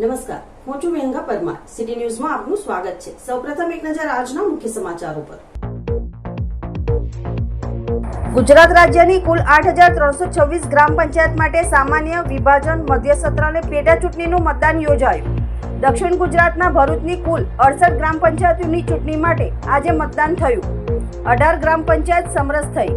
નમસ્કાર, હું છું મેંગા પરમાર. સિટી ન્યૂઝમાં આપનું સ્વાગત છે. સૌપ્રથમ એક નજર આજના મુખ્ય સમાચારો પર. ગુજરાત રાજ્યની કુલ આઠ હજાર ત્રણસો છવ્વીસ ગ્રામ પંચાયત માટે સામાન્ય વિભાજન મધ્ય સત્ર અને પેટા ચૂંટણીનું મતદાન યોજાયું. દક્ષિણ ગુજરાતના ભરૂચની કુલ અડસઠ ગ્રામ પંચાયતોની ચૂંટણી માટે આજે મતદાન થયું. અઢાર ગ્રામ પંચાયત સમરસ થઈ.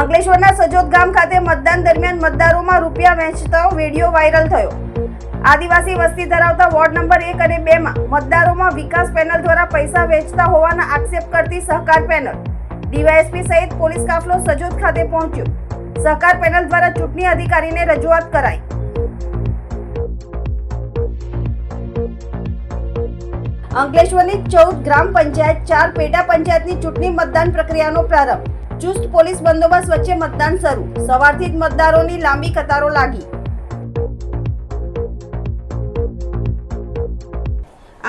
અંકલેશ્વરના સજોદ ગામ ખાતે મતદાન દરમિયાન મતદારોમાં રૂપિયા વહેંચતો વીડિયો વાયરલ થયો. આદિવાસી વસ્તી ધરાવતા વોર્ડ નંબર એક અને બે માં મતદારોમાં વિકાસ પેનલ દ્વારા પૈસા વેચતા હોવાના આક્ષેપ કરતી સહકાર પેનલ. ડીવાયએસપી સહિત પોલીસ કાફલો સજોદ ખાતે પહોંચ્યો. સહકાર પેનલ દ્વારા ચૂંટણી અધિકારીને રજૂઆત કરાઈ. અંકલેશ્વરની ચૌદ ગ્રામ પંચાયત ચાર પેટા પંચાયતની ચૂંટણી મતદાન પ્રક્રિયાનો પ્રારંભ. ચુસ્ત પોલીસ બંદોબસ્ત વચ્ચે મતદાન શરૂ. સવારથી જ મતદારોની લાંબી કતારો લાગી.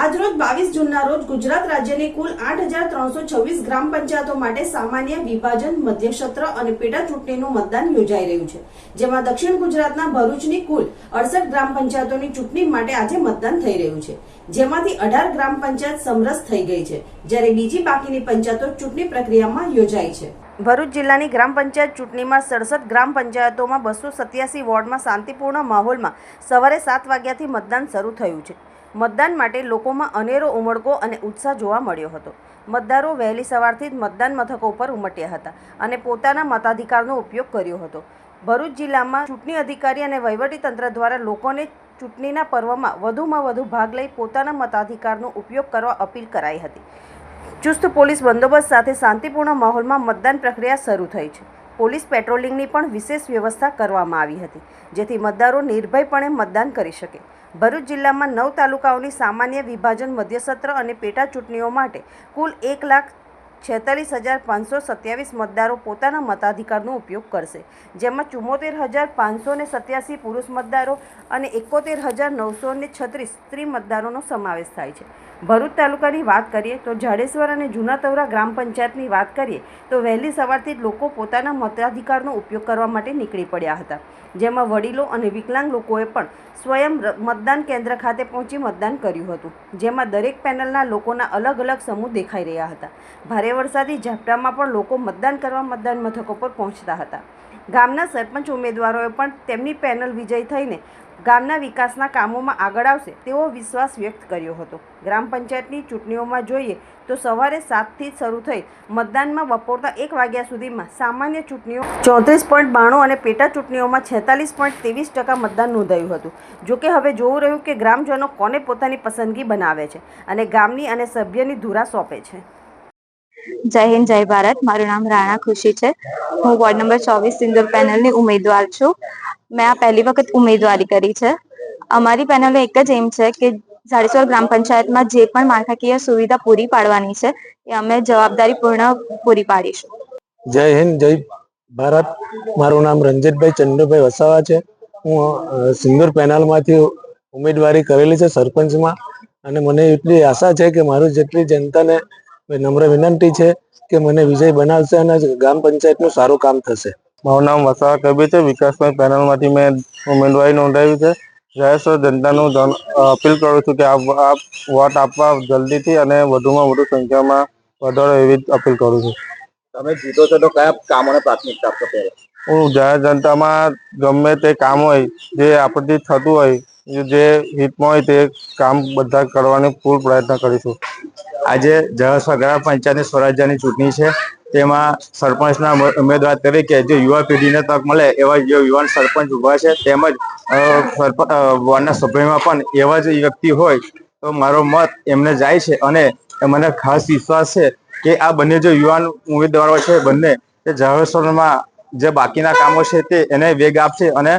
આજરોજ બાવીસ જૂનના રોજ ગુજરાત રાજ્યની કુલ આઠ હજાર ત્રણસો છવ્વીસ ગ્રામ પંચાયતો માટે સામાન્ય વિભાજન મધ્યક્ષત્ર અને પેટા ચૂંટણીનું મતદાન યોજાઈ રહ્યું છે. જેમાં દક્ષિણ ગુજરાતના ભરૂચની કુલ અડસઠ ગ્રામ પંચાયતોની ચૂંટણી માટે આજે મતદાન થઈ રહ્યું છે. જેમાંથી અઢાર ગ્રામ પંચાયત સમરસ થઈ ગઈ છે, જ્યારે બીજી બાકીની પંચાયતો ચૂંટણી પ્રક્રિયામાં યોજાઈ છે. ભરૂચ જિલ્લાની ગ્રામ પંચાયત ચૂંટણીમાં સડસઠ ગ્રામ પંચાયતોમાં બસો સત્યાસી વોર્ડમાં શાંતિપૂર્ણ માહોલમાં સવારે સાત વાગ્યાથી મતદાન શરૂ થયું છે. મતદાન માટે લોકોમાં અનેરો ઉમળકો અને ઉત્સાહ જોવા મળ્યો હતો. મતદારો વહેલી સવારથી જ મતદાન મથકો ઉપર ઉમટ્યા હતા અને પોતાના મતાધિકારનો ઉપયોગ કર્યો હતો. ભરૂચ જિલ્લામાં ચૂંટણી અધિકારી અને વહીવટીતંત્ર દ્વારા લોકોને ચૂંટણીના પર્વમાં વધુમાં વધુ ભાગ લઈ પોતાના મતાધિકારનો ઉપયોગ કરવા અપીલ કરાઈ હતી. ચુસ્ત પોલીસ બંદોબસ્ત સાથે શાંતિપૂર્ણ માહોલમાં મતદાન પ્રક્રિયા શરૂ થઈ છે. પોલીસ પેટ્રોલિંગની પણ વિશેષ વ્યવસ્થા કરવામાં આવી હતી, જેથી મતદારો નિર્ભયપણે મતદાન કરી શકે. ભરૂચ જિલ્લામાં નવ તાલુકાઓની સામાન્ય વિભાજન મધ્યસત્ર અને પેટા ચૂંટણીઓ માટે કુલ એક લાખ છેતાલીસ હજાર પાંચસો સત્યાવીસ મતદારો પોતાના મતાધિકારનો ઉપયોગ કરશે, જેમાં ચુમ્મોતેર હજાર પાંચસો ને સત્યાસી પુરુષ મતદારો અને એકોતેર હજાર નવસો ને છત્રીસ સ્ત્રી મતદારોનો સમાવેશ થાય છે. ભરૂચ તાલુકાની વાત કરીએ તો જાડેશ્વર અને જૂના ગ્રામ પંચાયતની વાત કરીએ તો વહેલી સવારથી જ લોકો પોતાના મતાધિકારનો ઉપયોગ કરવા માટે નીકળી પડ્યા હતા, જેમાં વડીલો અને વિકલાંગ લોકોએ પણ સ્વયં મતદાન કેન્દ્ર ખાતે પહોંચી મતદાન કર્યું હતું, જેમાં દરેક પેનલના લોકોના અલગ અલગ સમૂહ દેખાઈ રહ્યા હતા. ભારે વરસાદી ઝાપટામાં પણ લોકો મતદાન કરવા મતદાન મથકો પર પહોંચતા હતા. ગામના સરપંચ ઉમેદવારોએ પણ તેમની પેનલ વિજય થઈને ગામના વિકાસના કામોમાં આગળ આવશે તેવો વિશ્વાસ વ્યક્ત કર્યો હતો. ગ્રામ પંચાયતની ચૂંટણીઓમાં જોઈએ તો સવારે સાતથી શરૂ થઈ મતદાનમાં બપોરના એક વાગ્યા સુધીમાં સામાન્ય ચૂંટણીઓ ચોત્રીસ પોઈન્ટ બાણું અને પેટા ચૂંટણીઓમાં છેતાલીસ પોઈન્ટ ત્રેવીસ ટકા મતદાન નોંધાયું હતું. જોકે હવે જોવું રહ્યું કે ગ્રામજનો કોને પોતાની પસંદગી બનાવે છે અને ગામની અને સભ્યની ધુરા સોંપે છે. જય હિન્દ, જય ભારત. મારું નામ રાણા ખુશી છે. હું વોર્ડ નંબર ચોવીસ સિંદુર પેનલની ઉમેદવાર છું. મેં આ પહેલી વખત ઉમેદવારી કરી છે. અમારી પેનલનો એક જ એમ છે કે ઝાડેશ્વર ગ્રામ પંચાયતમાં જે પણ માળખાકીય સુવિધા પૂરી પાડવાની છે, એ અમે જવાબદારીપૂર્ણ પૂરી પાડીશું. જય હિન્દ, જય ભારત. મારું નામ રંજીતભાઈ ચંદુભાઈ વસાવા છે. હું સિંદૂર પેનલમાંથી ઉમેદવારી કરેલી છે સરપંચમાં. અને મને એટલી આશા છે કે મારું જેટલી જનતાને નમ્ર વિનંતી છે કે મને વિજય બનાવશે અને ગ્રામ પંચાયતનું સારું કામ થશે. મારું નામ વસાવા કબીર છે. વિકાસભાઈ પેનલમાંથી મેં ઉમેદવારી નોંધાવી છે. જાહેર જનતાનું જન અપીલ કરું છું કે આપ આપ વોટ આપવા જલ્દીથી અને વધુમાં વધુ સંખ્યામાં વધારો એવી અપીલ કરું છું. તમે જીતો છો તો કયા કામોને પ્રાથમિકતા આપશો પહેલા? હું જાહેર જનતામાં ગમે તે કામ હોય જે આપણથી થતું હોય જે હિતમાં હોય તે કામ બધા કરવાની પૂર પ્રયત્ન કરીશું. આજે જળસ્વા ગ્રામ પંચાયતની સ્વરાજ્યની ચૂંટણી છે. તેમાં સરપંચના ઉમેદવાર તરીકે જે યુવા પેઢીને તક મળે એવા યુવાન સરપંચ ઊભા છે, તેમજ વોર્ડના સભ્યમાં પણ એવા જ વ્યક્તિ હોય તો મારો મત એમને જાય છે અને મને ખાસ વિશ્વાસ છે કે આ બંને જે યુવાન ઉમેદવારો છે, બંને તે જળસ્વરમાં જે બાકીના કામો છે તે એને વેગ આપશે અને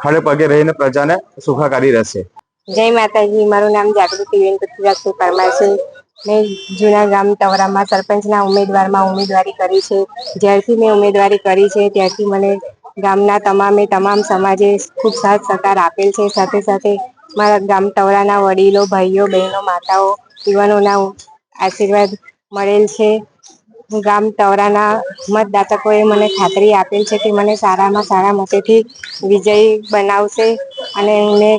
ખડે પગે રહીને પ્રજાને સુખાકારી રહેશે. જય માતાજી, મારું નામ જાગૃતિ બેન પૃથ્વીરાજ પરમાર છે. મેં જૂના ગામ તવરામાં સરપંચના ઉમેદવારમાં ઉમેદવારી કરી છે. જ્યારથી મેં ઉમેદવારી કરી છે, ત્યારથી મને ગામના તમામે તમામ સમાજે ખૂબ સાથ સહકાર આપેલ છે. સાથે સાથે મારા ગામ તવરાના વડીલો, ભાઈઓ, બહેનો, માતાઓ, યુવાનોના આશીર્વાદ મળેલ છે. ગામ તવરાના મતદાતકોએ મને ખાતરી આપેલ છે કે મને સારામાં સારા મતેથી વિજયી બનાવશે અને મેં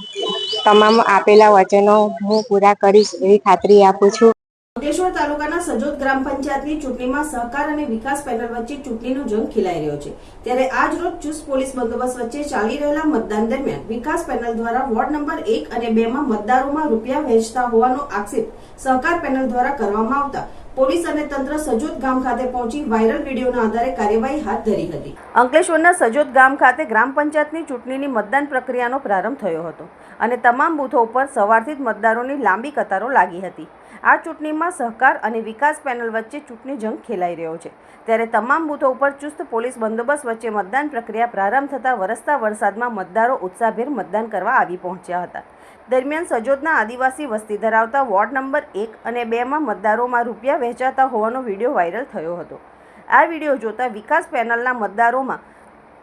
તમામ આપેલા વચનો હું પૂરા કરીશ એવી ખાતરી આપું છું. અંકલેશ્વર તાલુકાના સજોદ ગ્રામ પંચાયતની ચૂંટણીમાં સહકાર અને વિકાસ પેનલ વચ્ચે ચૂંટણીનો જંગ ખેલાઈ રહ્યો છે. ત્યારે આજ રોજ ચુસ્ત પોલીસ બંદોબસ્ત વચ્ચે ચાલી રહેલા મતદાન દરમિયાન વિકાસ પેનલ દ્વારા વોર્ડ નંબર એક અને બે માં મતદારોમાં રૂપિયા વહેંચતા હોવાનો આક્ષેપ સહકાર પેનલ દ્વારા કરવામાં આવતા પોલીસ અને તંત્ર સજોદ ગામ ખાતે પહોંચી વાયરલ વિડીયોના આધારે કાર્યવાહી હાથ ધરી હતી. અંકલેશ્વરના સજોદ ગામ ખાતે ગ્રામ પંચાયતની ચૂંટણીની મતદાન પ્રક્રિયાનો પ્રારંભ થયો હતો અને તમામ બૂથો ઉપર સવારથી જ મતદારોની લાંબી કતારો લાગી હતી. આ ચૂંટણીમાં સહકાર અને વિકાસ પેનલ વચ્ચે ચૂંટણી જંગ ખેલાઈ રહ્યો છે. ત્યારે તમામ બૂથો ઉપર ચુસ્ત પોલીસ બંદોબસ્ત વચ્ચે મતદાન પ્રક્રિયા પ્રારંભ થતાં વરસતા વરસાદમાં મતદારો ઉત્સાહભેર મતદાન કરવા આવી પહોંચ્યા હતા. દરમિયાન સજોદના આદિવાસી વસ્તી ધરાવતા વોર્ડ નંબર એક અને બેમાં મતદારોમાં રૂપિયા વહેંચાતા હોવાનો વીડિયો વાયરલ થયો હતો. આ વીડિયો જોતા વિકાસ પેનલના મતદારોમાં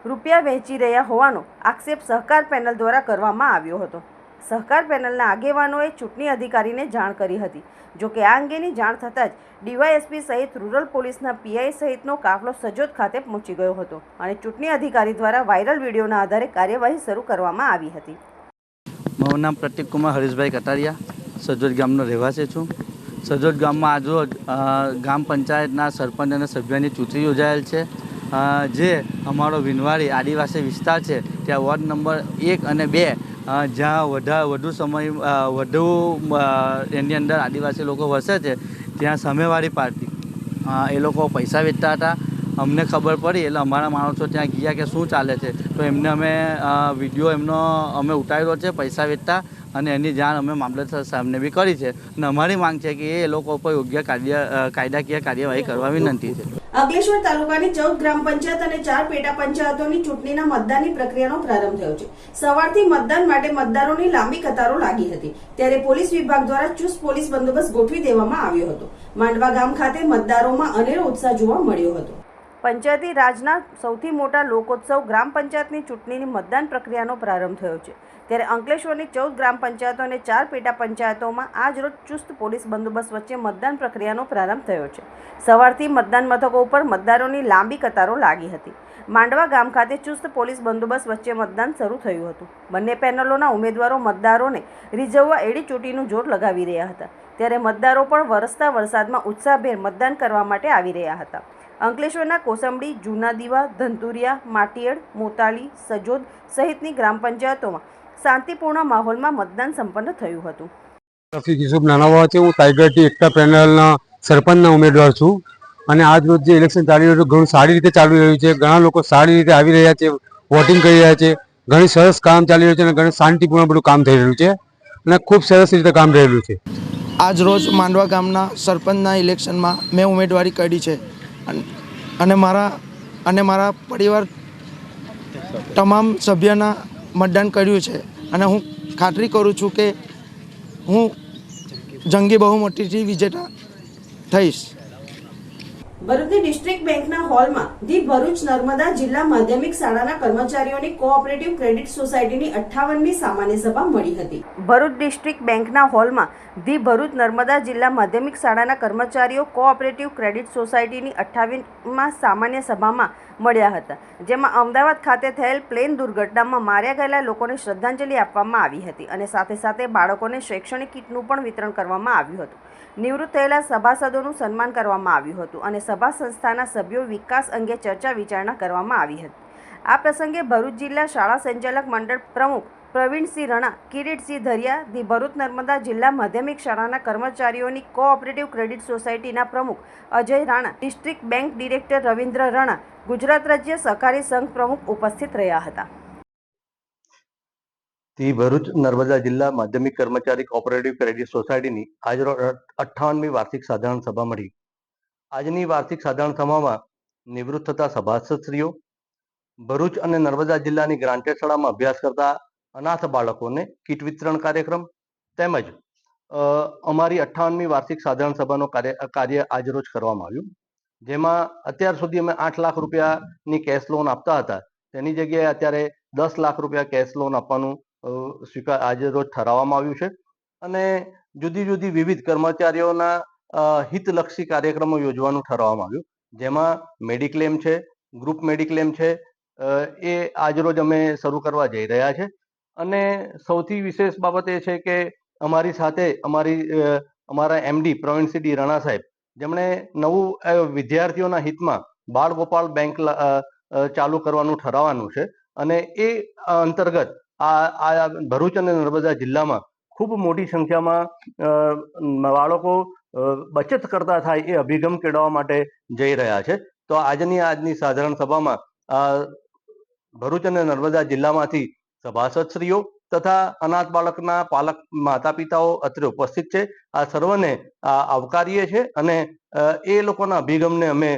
રૂપિયા વહેંચી રહ્યા હોવાનો આક્ષેપ સહકાર પેનલ દ્વારા કરવામાં આવ્યો હતો. સહકાર પેનલના આગેવાનોએ ચૂંટણી અધિકારીને જાણ કરી હતી. જોકે આ અંગેની જાણ થતાં જ ડીવાયએસપી સહિત રૂરલ પોલીસના પીઆઈ સહિતનો કાફલો સજોદ ખાતે પહોંચી ગયો હતો અને ચૂંટણી અધિકારી દ્વારા વાયરલ વિડીયોના આધારે કાર્યવાહી શરૂ કરવામાં આવી હતી. મારું નામ પ્રતિક કુમાર હરીશભાઈ કટારિયા. સજોદ ગામનો રહેવાસી છું. સજોદ ગામમાં આજરોજ ગ્રામ પંચાયતના સરપંચ અને સભ્યની ચૂંટણી યોજાયેલ છે. જે અમારો વિનવાડી આદિવાસી વિસ્તાર છે, ત્યાં વોર્ડ નંબર એક અને બે જ્યાં વધા, વધુ સમય વધુ એની અંદર આદિવાસી લોકો વસે છે, ત્યાં સામેવાળી પાર્ટી. એ લોકો પૈસા વેચતા હતા. અમને ખબર પડી, એટલે અમારા માણસો ત્યાં ગયા કે શું ચાલે છે. તો એમને અમે વીડિયો એમનો અમે ઉતાર્યો છે, પૈસા વેચતા, અને એની જાણ અમે મામલતદાર સાહેબને બી કરી છે. અને અમારી માંગ છે કે એ લોકો ઉપર યોગ્ય કાર્ય કાયદાકીય કાર્યવાહી કરવા વિનંતી છે. અંકલેશ્વર તાલુકાની ચૌદ ગ્રામ પંચાયત અને ચાર પેટા પંચાયતોની ચૂંટણીના મતદાનની પ્રક્રિયાનો પ્રારંભ થયો છે. સવારથી મતદાન માટે મતદારોની લાંબી કતારો લાગી હતી. ત્યારે પોલીસ વિભાગ દ્વારા ચુસ્ત પોલીસ બંદોબસ્ત ગોઠવી દેવામાં આવ્યો હતો. માંડવા ગામ ખાતે મતદારોમાં અનેરો ઉત્સાહ જોવા મળ્યો હતો. પંચાયતી રાજના સૌથી મોટા લોકોત્સવ ગ્રામ પંચાયતની ચૂંટણીની મતદાન પ્રક્રિયાનો પ્રારંભ થયો છે. ત્યારે અંકલેશ્વરની ચૌદ ગ્રામ પંચાયતો અને ચાર પેટા પંચાયતોમાં આજ રોજ ચુસ્ત પોલીસ બંદોબસ્ત વચ્ચે મતદાન પ્રક્રિયાનો પ્રારંભ થયો છે. સવારથી મતદાન મથકો ઉપર મતદારોની લાંબી કતારો લાગી હતી. માંડવા ગામ ખાતે ચુસ્ત પોલીસ બંદોબસ્ત વચ્ચે મતદાન શરૂ થયું હતું. બંને પેનલોના ઉમેદવારો મતદારોને રીઝવવા એડી ચોટીનું જોર લગાવી રહ્યા હતા. ત્યારે મતદારો પણ વરસતા વરસાદમાં ઉત્સાહભેર મતદાન કરવા માટે આવી રહ્યા હતા. અંકલેશ્વરના કોસંબડી, જૂના દીવા, ધંતુરિયા, માટીયડ મોતાળી સજોદ સહિતની ગ્રામ પંચાયતોમાં શાંતિપૂર્ણ માહોલમાં મતદાન સંપન્ન થયું હતું. રફીક યુસુફ નાનાવા છે. હું ટાઈગર ટી એકતા પેનલના સરપંચના ઉમેદવાર છું. અને આજ રોજ જે ઇલેક્શન ચાલી રહ્યું છે ઘણું સારી રીતે ચાલી રહ્યું છે. ઘણા લોકો સારી રીતે આવી રહ્યા છે વોટિંગ કરી રહ્યા છે. ઘણી સરસ કામ ચાલી રહ્યું છે અને ઘણી શાંતિપૂર્ણ બધું કામ થઈ રહ્યું છે. અને ખૂબ સરસ રીતે કામ રહેલું છે. આજ રોજ માંડવા ગામના સરપંચના ઇલેક્શનમાં મેં ઉમેદવારી કરી છે. અને મારા અને મારા પરિવાર તમામ સભ્યના મતદાન કર્યું છે. અને હું ખાતરી કરું છું કે હું જંગી બહુમતીથી વિજેતા થઈશ. ભરૂચની ડિસ્ટ્રિક્ટ બેંકના હોલમાં ધી ભરૂચ નર્મદા જિલ્લા માધ્યમિક શાળાના કર્મચારીઓની કોઓપરેટિવ ક્રેડિટ સોસાયટીની અઠ્ઠાવનમી સામાન્ય સભા મળી હતી. ભરૂચ ડિસ્ટ્રિક્ટ બેંકના હોલમાં ધી ભરૂચ નર્મદા જિલ્લા માધ્યમિક શાળાના કર્મચારીઓ કોઓપરેટિવ ક્રેડિટ સોસાયટીની અઠ્ઠાવીસમાં સામાન્ય સભામાં મળ્યા હતા, જેમાં અમદાવાદ ખાતે થયેલ પ્લેન દુર્ઘટનામાં માર્યા ગયેલા લોકોને શ્રદ્ધાંજલિ આપવામાં આવી હતી અને સાથે સાથે બાળકોને શૈક્ષણિક કીટનું પણ વિતરણ કરવામાં આવ્યું હતું. નિવૃત્ત થયેલા સભાસદોનું સન્માન કરવામાં આવ્યું હતું અને સભા સંસ્થાના સભ્યો વિકાસ અંગે ચર્ચા વિચારણા કરવામાં આવી હતી. આ પ્રસંગે ભરૂચ જિલ્લા શાળા સંચાલક મંડળ પ્રમુખ પ્રવીણસિંહ રણા, કિરીટસિંહ ધરિયા, ધી ભરૂચ નર્મદા જિલ્લા માધ્યમિક શાળાના કર્મચારીઓની કોઓપરેટિવ ક્રેડિટ સોસાયટીના પ્રમુખ Ajay Rana, district bank director Ravindra Rana, Gujarat રાજ્ય સહકારી સંઘ પ્રમુખ ઉપસ્થિત રહ્યા હતા. ધી ભરૂચ નર્મદા જિલ્લા માધ્યમિક કર્મચારી કોઓપરેટિવ ક્રેડિટ સોસાયટીની આજ અઠ્ઠાવનમી વાર્ષિક સાધારણ સભા મળી. આજની વાર્ષિક સાધારણ સભામાં નિવૃત્ત થતા સભાસદશ્રીઓ, ભરૂચ અને નર્મદા જિલ્લાની ગ્રાન્ટેડ શાળામાં અભ્યાસ કરતા અનાથ બાળકોને કીટ વિતરણ કાર્યક્રમ તેમજ અમારી અઠ્ઠાવનમી વાર્ષિક સાધારણ સભાનો કાર્ય કાર્ય આજરોજ કરવામાં આવ્યું. જેમાં અત્યાર સુધી અમે આઠ લાખ રૂપિયાની કેશ લોન આપતા હતા. તેની જગ્યાએ અત્યારે દસ લાખ રૂપિયા કેશ લોન આપવાનું સ્વીકાર આજે રોજ ઠરાવવામાં આવ્યું છે અને જુદી જુદી વિવિધ કર્મચારીઓના હિતલક્ષી કાર્યક્રમો યોજવાનું ઠરાવવામાં આવ્યું. જેમાં મેડિક્લેમ છે, ગ્રુપ મેડિક્લેમ છે એ આજરોજ અમે શરૂ કરવા જઈ રહ્યા છે. અને સૌથી વિશેષ બાબત એ છે કે અમારી સાથે અમારી અમારા એમડી પ્રવીણસિંહ ડી રાણા સાહેબ, જેમણે નવું વિદ્યાર્થીઓના હિતમાં બાળ ગોપાલ બેંક ચાલુ કરવાનું ઠરાવવાનું છે. અને એ અંતર્ગત આ આ ભરૂચ અને નર્મદા જિલ્લામાં ખૂબ મોટી સંખ્યામાં બાળકો બચત કરતા થાય એ અભિગમ કેળવવા માટે જઈ રહ્યા છે. તો આજની આજની સાધારણ સભામાં ભરૂચ અને નર્મદા જિલ્લામાંથી સભાસદશ્રીઓ તથા અનાથ બાળકના પાલક માતા પિતાઓ અત્રે ઉપસ્થિત છે. આ સર્વને આવકારીએ છે અને એ લોકોના અભિગમને અમે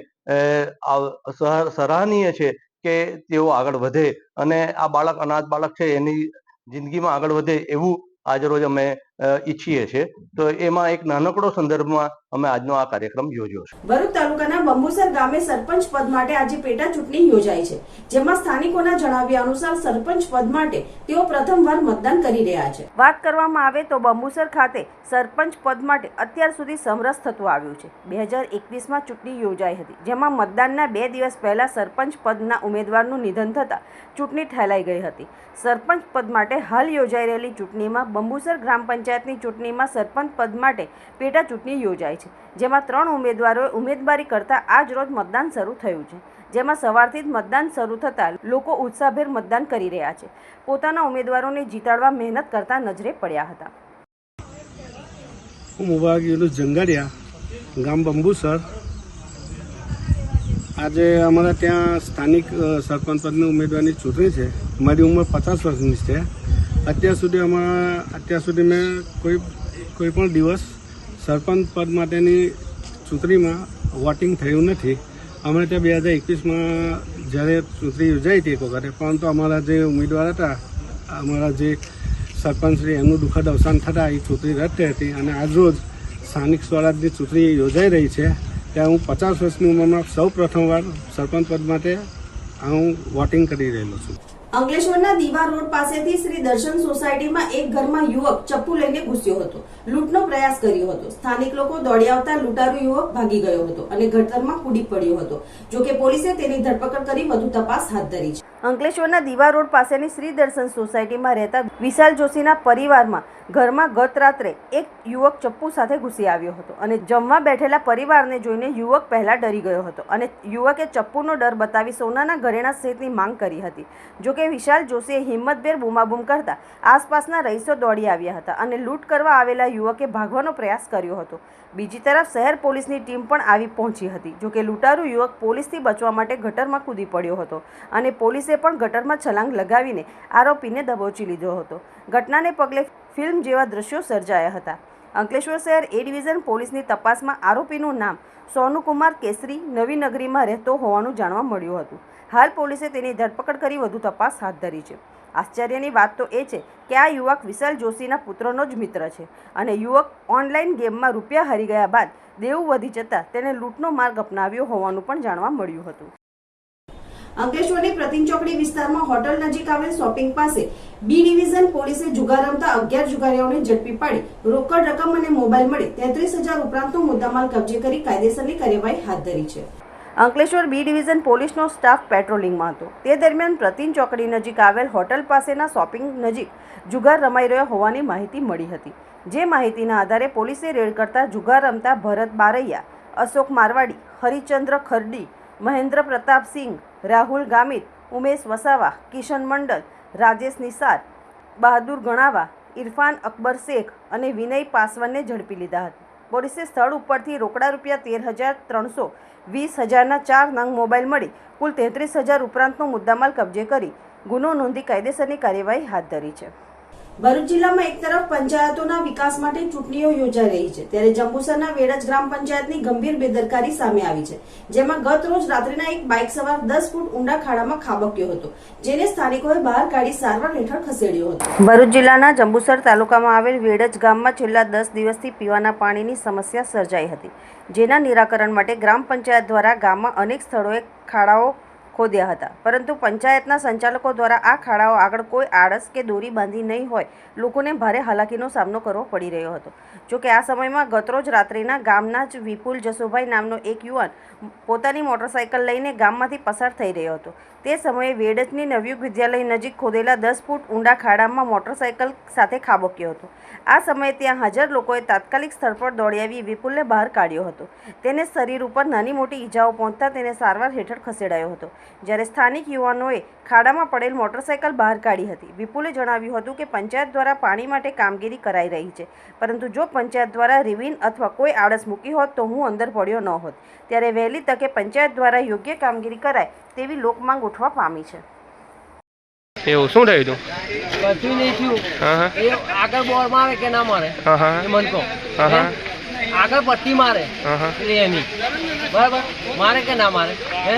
સરાહનીય છે કે તેઓ આગળ વધે અને આ બાળક અનાથ બાળક છે એની જિંદગીમાં આગળ વધે એવું આજરોજ અમે અ, ઈચ્છીએ છીએ. તો એમાં એક નાનકડો સંદર્ભમાં અમે આજનો આ કાર્યક્રમ યોજ્યો છે. ભરૂચ તાલુકાના બંબુસર ગામે સરપંચ પદ માટે આજે પેટા ચૂંટણી યોજાઈ છે જેમાં સ્થાનિકોના જણાવ્યા અનુસાર સરપંચ પદ માટે તેઓ પ્રથમવાર મતદાન કરી રહ્યા છે. વાત કરવામાં આવે તો બંબુસર ખાતે સરપંચ પદ માટે અત્યાર સુધી સમરસ થતું આવ્યું છે. બે હજાર એકવીસમાં ચૂંટણી યોજાઈ હતી જેમાં મતદાનના બે દિવસ પહેલા સરપંચ પદના ઉમેદવારનું નિધન થતાં ચૂંટણી ઠેલાઈ ગઈ હતી. સરપંચ પદ માટે હાલ યોજાઈ રહેલી ચૂંટણીમાં બંબુસર ગ્રામ પંચાયતની ચૂંટણીમાં સરપંચ પદ માટે પેટા ચૂંટણી યોજાઈ છે, જેમાં ત્રણ ઉમેદવારોએ ઉમેદવારી કરતા આજ રોજ મતદાન શરૂ થયું છે. જેમાં સવારથી જ મતદાન શરૂ થતાં લોકો ઉત્સાહભેર મતદાન કરી રહ્યા છે. પોતાના ઉમેદવારોને જીતાડવા મહેનત કરતા નજરે પડ્યા હતા. હું મુબારક યુનુસ જંગાડિયા, ગામ આજે અમારા ત્યાં સ્થાનિક સરપંચ પદની ઉમેદવારની ચૂંટણી છે. મારી ઉંમર પચાસ વર્ષની છે. અત્યાર સુધી અમારા, અત્યાર સુધી મેં કોઈ કોઈ પણ દિવસ સરપંચ પદ માટેની ચૂંટણીમાં વોટિંગ થયું નથી. અમે ત્યાં બે હજાર એકવીસમાં જ્યારે ચૂંટણી યોજાઈ હતી એક વખતે, પરંતુ અમારા જે ઉમેદવાર હતા, અમારા જે સરપંચશ્રી એમનું દુઃખદ અવસાન થતાં એ ચૂંટણી રદ થઈ હતી અને આજરોજ સ્થાનિક સ્વરાજની ચૂંટણી યોજાઈ રહી છે. ત્યાં હું પચાસ વર્ષની ઉંમરમાં સૌ પ્રથમવાર સરપંચ પદ માટે હું વોટિંગ કરી રહેલો છું. અંકલેશ્વરના દીવા રોડ પાસેથી શ્રી દર્શન સોસાયટીમાં એક ઘરમાં યુવક ચપ્પુ લઈને ઘૂસ્યો હતો. લૂંટનો પ્રયાસ કર્યો હતો. સ્થાનિક લોકો દોડી આવતા લૂંટારૂ યુવક ભાગી ગયો હતો અને ઘડતરમાં કૂદી પડ્યો હતો. જોકે પોલીસે તેની ધરપકડ કરી વધુ તપાસ હાથ ધરી છે. અંકલેશ્વરના દીવા રોડ પાસેની શ્રી દર્શન સોસાયટીમાં રહેતા વિશાલ જોશીના પરિવારમાં ઘરમાં ગત રાત્રે એક યુવક ચપ્પુ સાથે ઘૂસી આવ્યો હતો અને જમવા બેઠેલા પરિવારને જોઈને યુવક પહેલાં ડરી ગયો હતો અને યુવકે ચપ્પુનો ડર બતાવી સોનાના ઘરેણા સહિતની માંગ કરી હતી. જોકે વિશાલ જોશીએ હિંમતભેર બૂમાબૂમ કરતા આસપાસના રહીશો દોડી આવ્યા હતા અને લૂંટ કરવા આવેલા યુવકે ભાગવાનો પ્રયાસ કર્યો હતો. બીજી તરફ શહેર પોલીસની ટીમ પણ આવી પહોંચી હતી જોકે લૂંટારૂ યુવક પોલીસથી બચવા માટે ગટરમાં કૂદી પડ્યો હતો અને પોલીસે પણ ગટરમાં છલાંગ લગાવીને આરોપીને દબોચી લીધો હતો. ઘટનાને પગલે ફિલ્મ જેવા દ્રશ્યો સર્જાયા હતા. અંકલેશ્વર શહેર એ ડિવિઝન પોલીસની તપાસમાં આરોપીનું નામ સોનુકુમાર કેસરી નવી નગરીમાં રહેતો હોવાનું જાણવા મળ્યું હતું. હાલ પોલીસે તેની ધરપકડ કરી વધુ તપાસ હાથ ધરી છે. આશ્ચર્યની વાત તો એ છે કે આ યુવક વિશાલ જોશીના પુત્રનો જ મિત્ર છે. અને યુવક ઓનલાઈન ગેમમાં રૂપિયા હારી ગયા બાદ દેવું વધી જતાં તેને લૂંટનો માર્ગ અપનાવ્યો હોવાનું પણ જાણવા મળ્યું હતું. અંકલેશ્વરની પ્રતિમ ચોકડી વિસ્તારમાં હોટલ નજીક આવેલ શોપિંગ પાસે બી ડિવિઝન પોલીસે જુગાર રમતા અગિયાર જુગારીઓને ઝડપી પાડી, રોકડ રકમ અને મોબાઈલ મળી તેત્રીસ હજાર ઉપરાંતનો મુદ્દામાલ કબજે કરી કાયદેસરની કાર્યવાહી હાથ ધરી છે. અંકલેશ્વર બી ડિવિઝન પોલીસનો સ્ટાફ પેટ્રોલિંગમાં હતો. તે દરમિયાન પ્રતિન ચોકડી નજીક આવેલ હોટલ પાસેના શોપિંગ નજીક જુગાર રમાઈ રહ્યો હોવાની માહિતી મળી હતી. જે માહિતીના આધારે પોલીસે રેડ કરતા જુગાર રમતા ભરત બારૈયા, અશોક મારવાડી, હરિચંદ્ર ખરડી, મહેન્દ્ર પ્રતાપસિંહ, રાહુલ ગામિત, ઉમેશ વસાવા, કિશન મંડલ, રાજેશ નિસાર, બહાદુર ગણાવા, ઇરફાન અકબર શેખ અને વિનય પાસવાનને ઝડપી લીધા હતા. પોલીસે સ્થળ ઉપરથી રોકડા રૂપિયા તેર હજાર ત્રણસો વીસ હજારના ચાર નંગ મોબાઈલ મળી, કુલ તેત્રીસ હજાર ઉપરાંતનો મુદ્દામાલ કબજે કરી ગુનો નોંધી કાયદેસરની કાર્યવાહી હાથ ધરી છે. ભરૂચ જિલ્લામાં એક તરફ પંચાયતોના વિકાસ માટે ચૂંટણીઓ યોજાઈ રહી છે, ત્યારે જંબુસરના વેડજ ગ્રામ પંચાયતની ગંભીર બેદરકારી સામે આવી છે, જેમાં ગત રોજ રાત્રિના એક બાઇક સવાર દસ ફૂટ ઊંડા ખાડામાં ખાબક્યો હતો, જેને સ્થાનિકોએ બહાર કાઢી સારવાર હેઠળ ખસેડ્યો હતો. ભરૂચ જિલ્લાના જંબુસર તાલુકામાં આવેલ વેડજ ગામમાં છેલ્લા દસ દિવસથી પીવાના પાણીની સમસ્યા સર્જાઈ હતી, જેના નિરાકરણ માટે ગ્રામ પંચાયત દ્વારા ગામમાં અનેક સ્થળોએ ખાડાઓ ખોદ્યા હતા. પરંતુ પંચાયતના સંચાલકો દ્વારા આ ખાડાઓ આગળ કોઈ આળસ કે દોરી બાંધી નહીં હોય, લોકોને ભારે હાલાકીનો સામનો કરવો પડી રહ્યો હતો. જોકે આ સમયમાં ગતરોજ રાત્રિના ગામના જ વિપુલ જસુભાઈ નામનો એક યુવાન પોતાની મોટરસાઇકલ લઈને ગામમાંથી પસાર થઈ રહ્યો હતો. તે સમયે વેડજની નવયુગ વિદ્યાલય નજીક ખોદેલા દસ ફૂટ ઊંડા ખાડામાં મોટરસાઇકલ સાથે ખાબક્યો હતો. આ સમયે ત્યાં હાજર લોકોએ તાત્કાલિક સ્થળ પર દોડી આવી વિપુલને બહાર કાઢ્યો હતો. તેને શરીર ઉપર નાની મોટી ઈજાઓ પહોંચતા તેને સારવાર હેઠળ ખસેડાયો હતો. જ્યારે સ્થાનિક યુવાનોએ ખાડામાં પડેલ મોટરસાઇકલ બહાર કાઢી હતી. વિપુલે જણાવ્યું હતું કે પંચાયત દ્વારા પાણી માટે કામગીરી કરાઈ રહી છે. પરંતુ જો પંચાયત દ્વારા રિવિન અથવા કોઈ આળસ મૂકી હોત તો હું અંદર પડ્યો ન હોત. ત્યારે વહેલી તકે પંચાયત દ્વારા યોગ્ય કામગીરી કરાય તેવી લોકમાંગ ઉઠવા પામી છે. એવું શું થયું હતું કશું નહીં થયું. હા હા. એ આગળ બોર મારે કે ના મારે? હા હા. એ મને કહો. હા હા. હે? આગળ પટ્ટી મારે. હા હા. એટલે એની. બરાબર? મારે કે ના મારે? હે?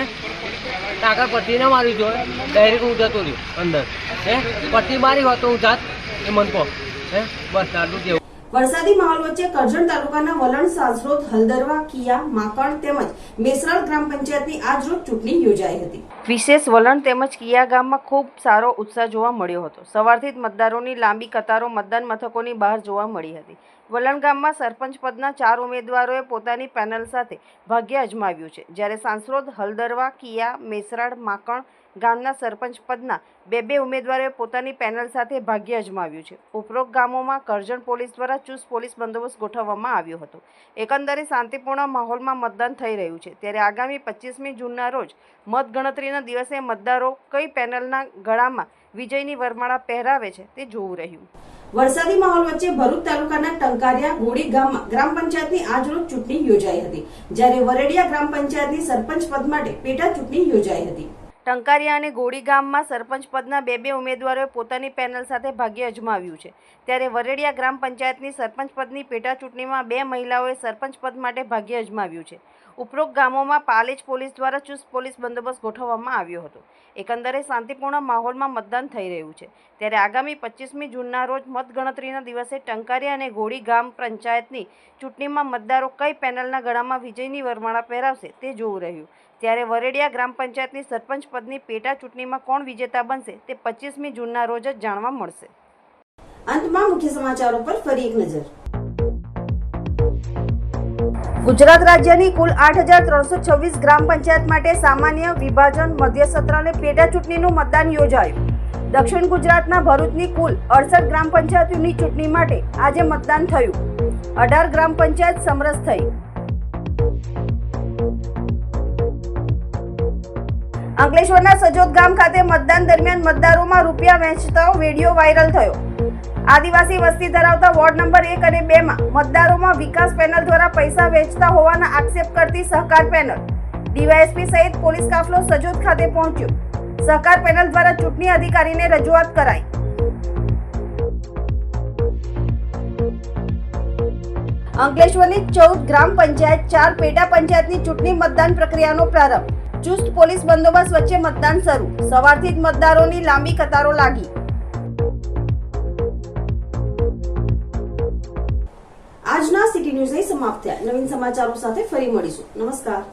આગળ પટ્ટી ના મારી જોઈએ ડાયરેક્ટ હું જતો રહ્યો. અંદર. હે? પટ્ટી મારી હોત તો હું જાત એ મન કહો હે? બસ, આટલું કેવું વરસાદી માહોલ વચ્ચે કરજણ તાલુકાના વલણ, સાસરોદ, હલદરવા, કિયા, માકણ તેમજ મેસરાળ ગ્રામ પંચાયતની આજરોજ ચૂંટણી યોજાઈ હતી. વિશેષ વલણ તેમજ કિયા ગામમાં ખૂબ સારો ઉત્સાહ જોવા મળ્યો હતો. સવારથી જ મતદારોની લાંબી કતારો મતદાન મથકોની બહાર જોવા મળી હતી. વલણ ગામમાં સરપંચ પદના ચાર ઉમેદવારોએ પોતાની પેનલ સાથે ભાગ્ય અજમાવ્યું છે. જ્યારે સાંસરોદ, હલદરવા, કિયા, મેસરાળ, માકણ ગામના સરપંચ પદના બે બે ઉમેદવારોએ પોતાની પેનલ સાથે ભાગ્ય અજમાવ્યું છે. ઉપરોક્ત ગામોમાં કરજણ પોલીસ દ્વારા ચુસ્ત પોલીસ બંદોબસ્ત ગોઠવવામાં આવ્યો હતો. એકંદરે શાંતિપૂર્ણ માહોલમાં મતદાન થઈ રહ્યું છે. ત્યારે આગામી પચીસમી જૂનના રોજ મતગણતરીના દિવસે મતદારો કઈ પેનલના ગળામાં વિજયની વરમાળા પહેરાવે છે તે જોવું રહ્યું. વરસાદી માહોલ વચ્ચે ભરૂચ તાલુકાના ટંકારિયા ગોળી ગામમાં ગ્રામ પંચાયતની આજરોજ ચૂંટણી યોજાઈ હતી. જ્યારે વરેડિયા ગ્રામ પંચાયતની સરપંચ પદ માટે પેટા ચૂંટણી યોજાઈ હતી. ટંકારિયા અને ગોળી ગામમાં સરપંચ પદના બે બે ઉમેદવારોએ પોતાની પેનલ સાથે ભાગ્ય અજમાવ્યું છે. ત્યારે વરેડિયા ગ્રામ પંચાયતની સરપંચ પદની પેટા ચૂંટણીમાં બે મહિલાઓએ સરપંચ પદ માટે ભાગ્ય અજમાવ્યું છે. ઉપરોક્ત ગામોમાં પાલેજ પોલીસ દ્વારા ચુસ્ત પોલીસ બંદોબસ્ત ગોઠવવામાં આવ્યો હતો. એકંદરે શાંતિપૂર્ણ માહોલમાં મતદાન થઈ રહ્યું છે. ત્યારે આગામી પચીસમી જૂનના રોજ મતગણતરીના દિવસે ટંકારિયા અને ગોળી ગામ પંચાયતની ચૂંટણીમાં મતદારો કઈ પેનલના ગળામાં વિજયની વરમાળા પહેરાવશે તે જોવું રહ્યું. ત્યારે વરેડિયા ગ્રામ પંચાયતની સરપંચ પદની પેટા ચૂંટણીમાં કોણ વિજેતા બનશે તે પચીસમી જૂનના રોજ જ જાણવા મળશે. અંતમાં મુખ્ય સમાચારો પર ફરી એક નજર. ગુજરાત રાજ્યની કુલ આઠ હજાર ત્રણસો છવ્વીસ ગ્રામ પંચાયત માટે સામાન્ય વિભાજન મધ્ય સત્ર અને પેટા ચૂંટણીનું મતદાન યોજાયું. દક્ષિણ ગુજરાતના ભરૂચની કુલ અડસઠ ગ્રામ પંચાયતોની ચૂંટણી માટે આજે મતદાન થયું. અઢાર ગ્રામ પંચાયત સમરસ થઈ. અંકલેશ્વરના સજોદ ગામ ખાતે મતદાન દરમિયાન મતદારોમાં રૂપિયા વહેંચતો વીડિયો વાયરલ થયો. આદિવાસી વસ્તી ધરાવતા વોર્ડ નંબર એક અને બે માં મતદારોમાં વિકાસ પેનલ દ્વારા પૈસા વેચતા હોવાના આક્ષેપ કરતી સહકાર પેનલ. ડીવાયએસપી સહિત પોલીસ કાફલો સજોદ ખાતે પહોંચ્યો. સહકાર પેનલ દ્વારા ચૂંટણી અધિકારીને રજૂઆત કરાઈ. અંકલેશ્વરની ચૌદ ગ્રામ પંચાયત ચાર પેટા પંચાયતની ચૂંટણી મતદાન પ્રક્રિયાનો પ્રારંભ. ચુસ્ત પોલીસ બંદોબસ્ત વચ્ચે મતદાન શરૂ. સવારથી જ મતદારોની લાંબી કતારો લાગી. આજના સિટી ન્યૂઝ અહીં સમાપ્ત થયા. નવીન સમાચારો સાથે ફરી મળીશું. નમસ્કાર.